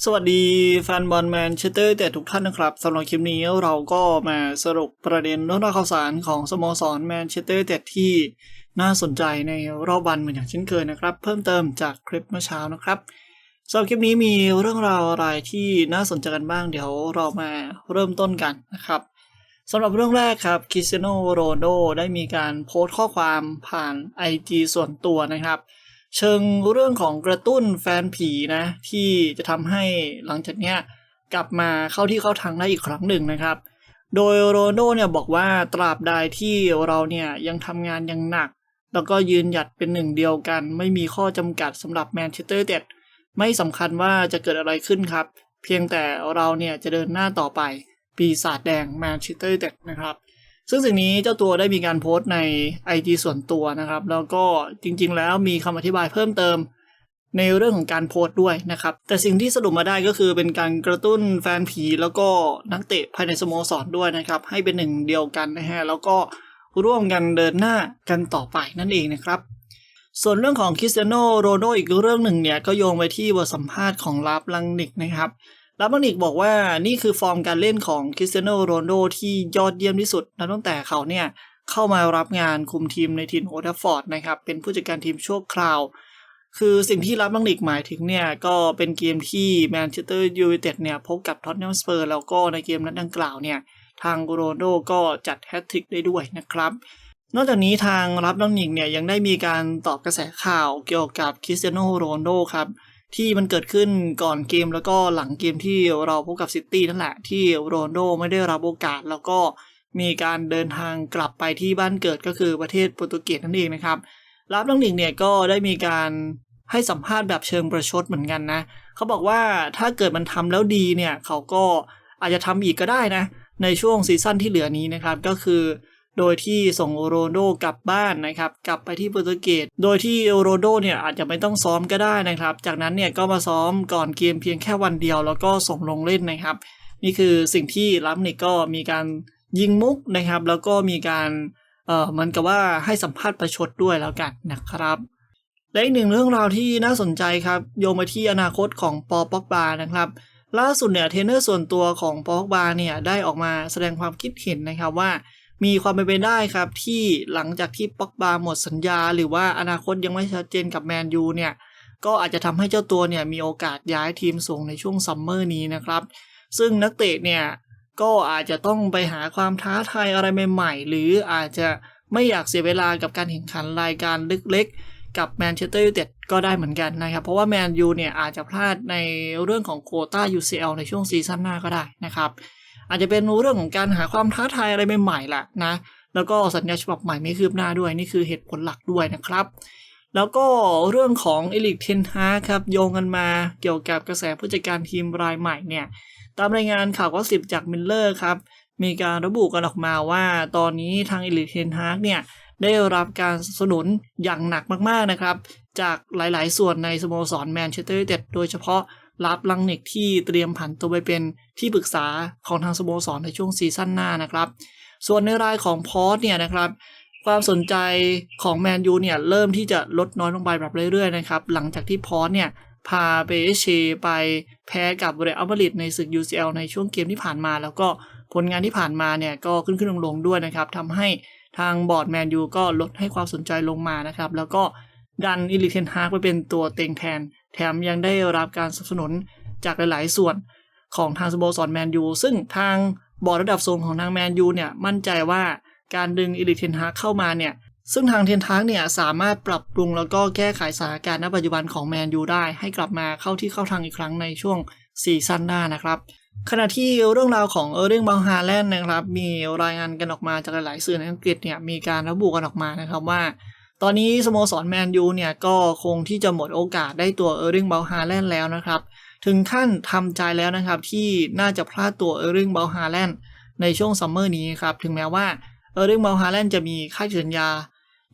สวัสดีแฟนบอลแมนเชสเตอร์แต่ทุกท่านนะครับสำหรับคลิปนี้เราก็มาสรุปประเด็นเรื่องราวข่าวสารของสโมสรแมนเชสเตอร์แต่ที่น่าสนใจในรอบวันเหมือนอย่างเช่นเคยนะครับ เพิ่มเติมจากคลิปเมื่อเช้านะครับสำหรับคลิปนี้มีเรื่องราวอะไรที่น่าสนใจกันบ้างเดี๋ยวเรามาเริ่มต้นกันนะครับสำหรับเรื่องแรกครับคริสเตียโนโรนโดได้มีการโพสต์ข้อความผ่าน IG ส่วนตัวนะครับ เชิงเรื่องของกระตุ้นแฟนผีนะ ที่จะทำให้หลังจากเนี้ยกลับมาเข้าที่เข้าทางได้อีกครั้งหนึ่งนะครับ โดยโรนลโดเนี่ยบอกว่าตราบใดที่เราเนี่ยยังทำงานย่างหนัก แล้วก็ยืนหยัดเป็นหนึ่งเดียวกัน ไม่มีข้อจำกัดสำหรับแมนเชสเตอร์เต็ดไม่สำคัญว่าจะเกิดอะไรขึ้นครับ เพียงแต่เราเนี่ยจะเดินหน้าต่อไป ปีศาจแดงแมนเชสเตอร์เต็ดนะครับ ซึ่งสิ่งนี้เจ้าตัวได้มีการโพสต์ใน IG ส่วนตัวนะครับ แล้วก็จริงๆ แล้วมีคำอธิบายเพิ่มเติมในเรื่องของการโพสต์ด้วยนะครับ แต่สิ่งที่สรุปมาได้ก็คือเป็นการกระตุ้นแฟนผี แล้วก็นักเตะภายในสโมสรด้วยนะครับ ให้เป็นหนึ่งเดียวกันนะฮะแล้วก็ร่วมกันเดินหน้ากันต่อไปนั่นเองนะครับ ส่วนเรื่องของคริสเตียโนโรนโดอีกเรื่องหนึ่งเนี่ย ก็โยงไปที่บทสัมภาษณ์ของลาฟลังนิกนะครับ ลาบังนิกบอกว่านี่คือฟอร์มการเล่นของคริสเตียโนโรนโดที่ยอดเยี่ยมที่สุดนับตั้งแต่เขาเนี่ยเข้ามารับงานคุมทีมในทีมโอทัฟฟอร์ดนะครับ เป็นผู้จัดการทีมชั่วคราว คือสิ่งที่ลาบังนิกหมายถึงเนี่ย ก็เป็นเกมที่แมนเชสเตอร์ยูไนเต็ดเนี่ย พบกับท็อตแนมสเปอร์แล้วก็ในเกมนัดดังกล่าวเนี่ย ทางโรนโดก็จัดแฮตทริกได้ด้วยนะครับนอกจากนี้ทางรับดังนิกเนี่ยยังได้มีการตอบกระแสข่าวเกี่ยวกับคริสเตียโนโรนโดครับ ที่มันเกิดขึ้นก่อนเกมแล้วก็หลังเกมที่เราพบกับซิตี้นั่นแหละที่โรนโดไม่ได้รับโอกาส แล้วก็มีการเดินทางกลับไปที่บ้านเกิดก็คือประเทศโปรตุเกสนั่นเองนะครับรับดังหนึ่งเนี่ยก็ได้มีการให้สัมภาษณ์แบบเชิงประชดเหมือนกันนะเขาบอกว่าถ้าเกิดมันทำแล้วดีเนี่ยเขาก็อาจจะทำอีกก็ได้นะในช่วงซีซั่นที่เหลือนี้นะครับก็คือ โดยที่ส่งโรนโดกลับบ้านนะครับ กลับไปที่โปรตุเกสโดยที่โรนโดเนี่ยอาจจะไม่ต้องซ้อมก็ได้นะครับ จากนั้นเนี่ยก็มาซ้อมก่อนเกมเพียงแค่วันเดียว แล้วก็ส่งลงเล่นนะครับ นี่คือสิ่งที่ลัมนิกก็มีการยิงมุกนะครับ แล้วก็มีการเอ่อมือนกับว่าให้สัมภาษณ์ประชดด้วยแล้วกันนะครับและอีกหนึ่งเรื่องราวที่น่าสนใจครับ โยงมาที่อนาคตของปอป็อกบานะครับ ล่าสุดเนี่ยเทรนเนอร์ส่วนตัวของปอป็อกบาเนี่ยได้ออกมาแสดงความคิดเห็นนะครับว่า มีความเป็นไปได้ครับ ที่หลังจากที่ป็อกบาหมดสัญญา หรือว่าอนาคตยังไม่ชัดเจนกับแมนยูเนี่ยก็อาจจะทำให้เจ้าตัวเนี่ยมีโอกาสย้ายทีมส่งในช่วงซัมเมอร์นี้นะครับ ซึ่งนักเตะเนี่ยก็อาจจะต้องไปหาความท้าทายอะไรใหม่ๆ หรืออาจจะไม่อยากเสียเวลากับการแข่งขันรายการเล็กๆ กับแมนเชสเตอร์ยูไนเต็ดก็ได้เหมือนกันนะครับ เพราะว่าแมนยูเนี่ยอาจจะพลาดในเรื่องของโคต้า UCL ในช่วงซีซั่นหน้าก็ได้นะครับ อาจจะเป็นเรื่องของการหาความท้าทายอะไรใหม่ๆแหละนะ แล้วก็สัญญาฉบับใหม่ไม่คืบหน้าด้วยนี่คือเหตุผลหลักด้วยนะครับ แล้วก็เรื่องของเอลิกเทนฮาครับโยงกันมาเกี่ยวกับกระแสผู้จัดการทีมรายใหม่เนี่ยตามรายงานข่าวก็สิบจากมิลเลอร์ครับมีการระบุกันออกมาว่าตอนนี้ทางเอลิกเทนฮาเนี่ยได้รับการสนับสนุนอย่างหนักมากๆนะครับ จากหลายๆ ส่วนในสโมสรแมนเชสเตอร์ยูไนเต็ดโดยเฉพาะ รับลังเน็กที่เตรียมผันตัวไปเป็นที่ปรึกษาของทางสโมสรในช่วงซีซั่นหน้านะครับ ส่วนในรายของพอสเนี่ยนะครับ ความสนใจของแมนยูเนี่ยเริ่มที่จะลดน้อยลงไปแบบเรื่อยๆนะครับหลังจากที่พอสเนี่ยพาเปเชไปแพ้กับเรอัลมาริดในศึก UCL ในช่วงเกมที่ผ่านมา แล้วก็ผลงานที่ผ่านมาเนี่ยก็ขึ้นขึ้นลงลงด้วยนะครับทำให้ทางบอร์ดแมนยูก็ลดให้ความสนใจลงมานะครับ แล้วก็ดันอิลิเทนฮากไปเป็นตัวเต็งแทน แถมยังได้รับการสนับสนุนจากหลาย ๆ ส่วนของทางสโมสรแมนยูซึ่งทางบอร์ดระดับสูงของทางแมนยูเนี่ยมั่นใจว่าการดึงอิลิเทนฮากเข้ามาเนี่ยซึ่งทางเทนทากเนี่ยสามารถปรับปรุงแล้วก็แก้ไขสถานการณ์ณปัจจุบันของแมนยูได้ ให้กลับมาเข้าที่เข้าทางอีกครั้งในช่วงซีซั่นหน้านะครับ ขณะที่เรื่องราวของเออร์เรงบาฮาแลนด์นะครับ มีรายงานกันออกมาจากหลายๆสื่อในอังกฤษเนี่ยมีการระบุกันออกมานะครับว่า ตอนนี้สโมสรแมนยูเนี่ยก็คงที่จะหมดโอกาสได้ตัวเออร์เรื่องบาฮาแลนด์แล้วนะครับ ถึงขั้นทำใจแล้วนะครับที่น่าจะพลาดตัวเออร์เรื่องบาฮาแลนด์ในช่วงซัมเมอร์นี้ครับ ถึงแม้ว่าเออร์เรื่องบาฮาแลนด์จะมีค่าสัญญา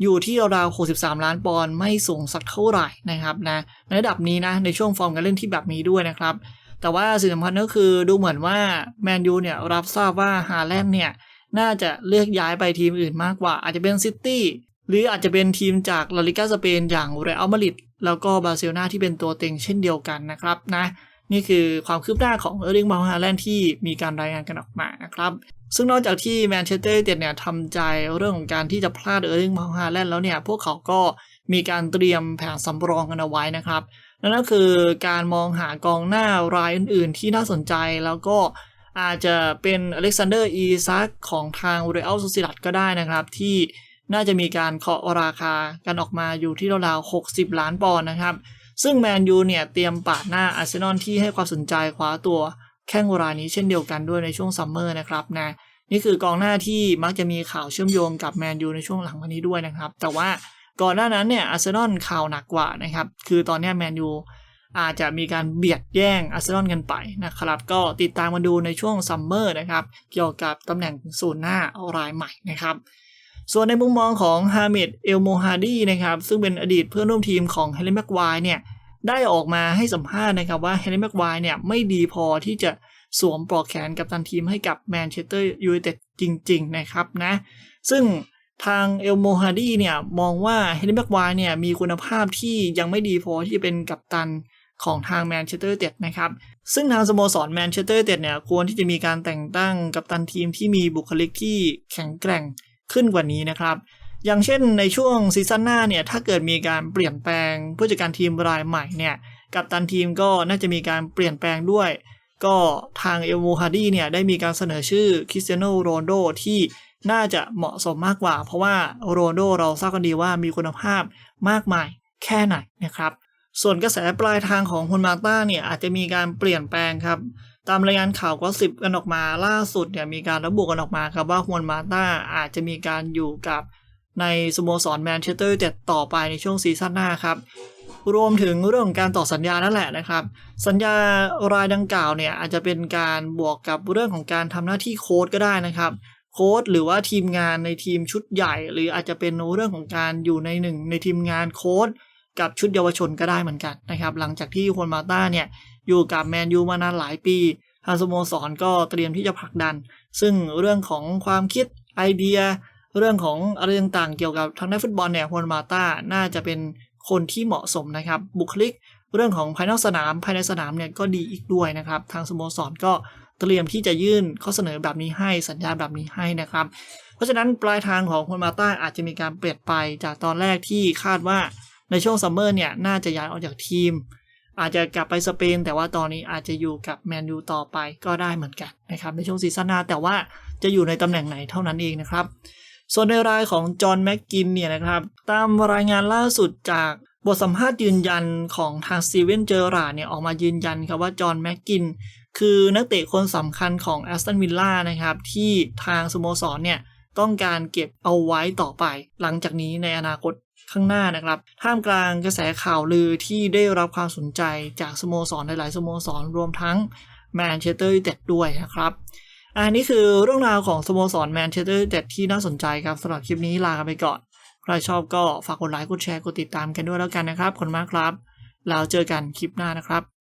อยู่ที่ราวๆ63 ล้านปอนด์ไม่สูงสักเท่าไหร่นะครับนะในระดับนี้นะในช่วงฟอร์มการเล่นที่แบบนี้ด้วยนะครับ แต่ว่าสิ่งสำคัญก็คือดูเหมือนว่าแมนยูเนี่ยรับทราบว่าฮาแลนด์เนี่ยน่าจะเลือกย้ายไปทีมอื่นมากกว่า อาจจะเป็นซิตี้ หรืออาจจะเป็นทีมจากลาลิกาสเปนอย่างเรอัลมาดริดแล้วก็บาร์เซโลนาที่เป็นตัวเต็งเช่นเดียวกันนะครับนะนี่คือความคืบหน้าของเออร์ลิงบาฮาแลนด์ที่มีการรายงานกันออกมานะครับ ซึ่งนอกจากที่แมนเชสเตอร์เต็ดเนี่ยทำใจเรื่องของการที่จะพลาดเออร์ลิงบาฮาแลนด์แล้วเนี่ย พวกเขาก็มีการเตรียมแผนสำรองกันเอาไว้นะครับ นั่นก็คือการมองหากองหน้ารายอื่น ๆ ที่น่าสนใจแล้วก็อาจจะเป็นอเล็กซานเดอร์อีซักของทางเรอัลซูซิดัดก็ได้นะครับที่ น่าจะมีการเคาะราคากันออกมาอยู่ที่ราวๆ60 ล้านปอนด์นะครับ ซึ่งแมนยูเนี่ยเตรียมปาดหน้าอาร์เซนอลที่ให้ความสนใจคว้าตัวแข้งรายนี้เช่นเดียวกันด้วยในช่วงซัมเมอร์นะครับนะนี่คือกองหน้าที่มักจะมีข่าวเชื่อมโยงกับแมนยูในช่วงหลังวันนี้ด้วยนะครับ แต่ว่าก่อนหน้านั้นเนี่ยอาร์เซนอลข่าวหนักกว่านะครับ คือตอนนี้แมนยูอาจจะมีการเบียดแย่งอาร์เซนอลกันไปนะครับ ก็ติดตามมาดูในช่วงซัมเมอร์นะครับ เกี่ยวกับตำแหน่งศูนย์หน้ารายใหม่นะครับ ส่วนในมุมมองของฮามิดเอลโมฮาดีนะครับซึ่งเป็นอดีตเพื่อนร่วมทีมของเฮเลนแม็กวายเนี่ยได้ออกมาให้สัมภาษณ์นะครับว่าเฮเลนแม็กวายเนี่ยไม่ดีพอที่จะสวมปลอกแขนกับตันทีมให้กับแมนเชสเตอร์ยูไนเต็ดจริง ๆ นะครับนะซึ่งทางเอลโมฮาดีเนี่ยมองว่าเฮเลนแม็กวายเนี่ยมีคุณภาพที่ยังไม่ดีพอที่จะเป็นกัปตันของทางแมนเชสเตอร์เต็ดนะครับ ซึ่งทางสโมสรแมนเชสเตอร์เต็ดเนี่ยควรที่จะมีการแต่งตั้งกัปตันทีมที่มีบุคลิกที่แข็งแกร่ง ขึ้นกว่านี้นะครับ อย่างเช่นในช่วงซีซั่นหน้าเนี่ยถ้าเกิดมีการเปลี่ยนแปลงผู้จัดการทีมรายใหม่เนี่ยกัปตันทีมก็น่าจะมีการเปลี่ยนแปลงด้วย ก็ทางเอลโมฮาดีเนี่ยได้มีการเสนอชื่อคริสเตียโนโรนโดที่น่าจะเหมาะสมมากกว่า เพราะว่าโรนโดเราทราบกันดีว่ามีคุณภาพมากมายแค่ไหนนะครับ ส่วนกระแสปลายทางของฮุนมาต้าเนี่ยอาจจะมีการเปลี่ยนแปลงครับ ตามรายงานข่าวก็สิบกันออกมาล่าสุดเนี่ยมีการระบุกันออกมาครับว่าฮวนมาต้าอาจจะมีการอยู่กับในสโมสรแมนเชสเตอร์ยูไนเต็ดต่อไปในช่วงซีซั่นหน้าครับ รวมถึงเรื่องของการต่อสัญญานั่นแหละนะครับ สัญญารายดังกล่าวเนี่ยอาจจะเป็นการบวกกับเรื่องของการทำหน้าที่โค้ดก็ได้นะครับ โค้ดหรือว่าทีมงานในทีมชุดใหญ่ หรืออาจจะเป็นเรื่องของการอยู่ในหนึ่งในทีมงานโค้ด กับชุดเยาวชนก็ได้เหมือนกันนะครับ หลังจากที่ฮวนมาต้าเนี่ยอยู่กับแมนยูมานานหลายปีทางสโมสรก็เตรียมที่จะผลักดัน ซึ่งเรื่องของความคิดไอเดีย เรื่องของอะไรต่างๆ เกี่ยวกับทางด้านฟุตบอลเนี่ยฮวนมาต้าน่าจะเป็นคนที่เหมาะสมนะครับ บุคลิกเรื่องของภายนอกสนามภายในสนามเนี่ยก็ดีอีกด้วยนะครับ ทางสโมสรก็เตรียมที่จะยื่นข้อเสนอแบบนี้ให้สัญญาแบบนี้ให้นะครับ เพราะฉะนั้นปลายทางของฮวนมาต้าอาจจะมีการเปลี่ยนไปจากตอนแรกที่คาดว่า ในช่วงซัมเมอร์เนี่ยน่าจะย้ายออกจากทีม อาจจะกลับไปสเปน แต่ว่าตอนนี้อาจจะอยู่กับแมนยูต่อไปก็ได้เหมือนกันนะครับในช่วงซีซั่นหน้าแต่ว่าจะอยู่ในตำแหน่งไหนเท่านั้นเองนะครับ ส่วนในรายของจอห์นแม็กกินเนี่ยนะครับตามรายงานล่าสุดจากบทสัมภาษณ์ยืนยันของทางสตีเวนเจอราเนี่ยออกมายืนยันครับว่าจอห์นแม็กกินคือนักเตะคนสำคัญของแอสตันวิลล่านะครับที่ทางสโมสรเนี่ยต้องการเก็บเอาไว้ต่อไป หลังจากนี้ในอนาคต ข้างหน้านะครับ ท่ามกลางกระแสข่าวลือที่ได้รับความสนใจจากสโมสรหลาย ๆ สโมสรรวมทั้งแมนเชสเตอร์ยูไนเต็ดด้วยนะครับอันนี้คือเรื่องราวของสโมสรแมนเชสเตอร์ยูไนเต็ดที่น่าสนใจครับสำหรับคลิปนี้ลากันไปก่อน ใครชอบก็ฝากกดไลค์กดแชร์กดติดตามกันด้วยแล้วกันนะครับขอบคุณมากครับ แล้วเจอกันคลิปหน้านะครับ